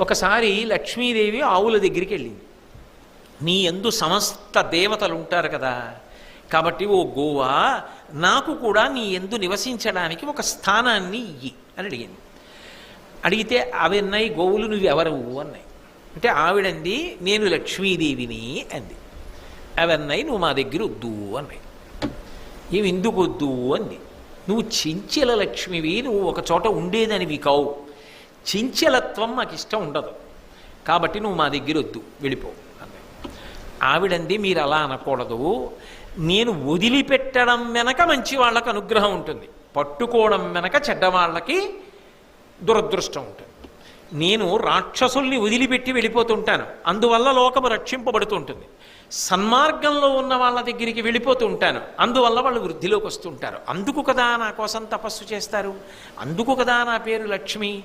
ఒకసారి లక్ష్మీదేవి ఆవుల దగ్గరికి వెళ్ళింది. నీ ఎందు సమస్త దేవతలు ఉంటారు కదా కాబట్టి ఓ గోవా నాకు కూడా నీ ఎందు నివసించడానికి ఒక స్థానాన్ని ఇయ్యి అని అడిగింది. అడిగితే అవి అన్నాయి గోవులు నువ్వు ఎవరు అన్నాయి. అంటే ఆవిడంది నేను లక్ష్మీదేవిని అంది. అవి నువ్వు మా దగ్గర వద్దు అన్నాయి. ఏమి ఎందుకు వద్దు అంది. నువ్వు చించెల లక్ష్మివి నువ్వు ఒక చోట ఉండేదనివి కావు. చించలత్వం నాకు ఇష్టం ఉండదు. కాబట్టి నువ్వు మా దగ్గర వద్దు వెళ్ళిపో అంది. ఆవిడంది మీరు అలా అనకూడదు. నేను వదిలిపెట్టడం వెనక మంచి వాళ్ళకు అనుగ్రహం ఉంటుంది. పట్టుకోవడం వెనక చెడ్డవాళ్ళకి దురదృష్టం ఉంటుంది. నేను రాక్షసుల్ని వదిలిపెట్టి వెళ్ళిపోతుంటాను. అందువల్ల లోకము రక్షింపబడుతుంటుంది. సన్మార్గంలో ఉన్న వాళ్ళ దగ్గరికి వెళ్ళిపోతూ ఉంటాను అందువల్ల వాళ్ళు వృద్ధిలోకి వస్తుంటారు. అందుకు కదా నా కోసం తపస్సు చేస్తారు? అందుకు కదా నా పేరు లక్ష్మి?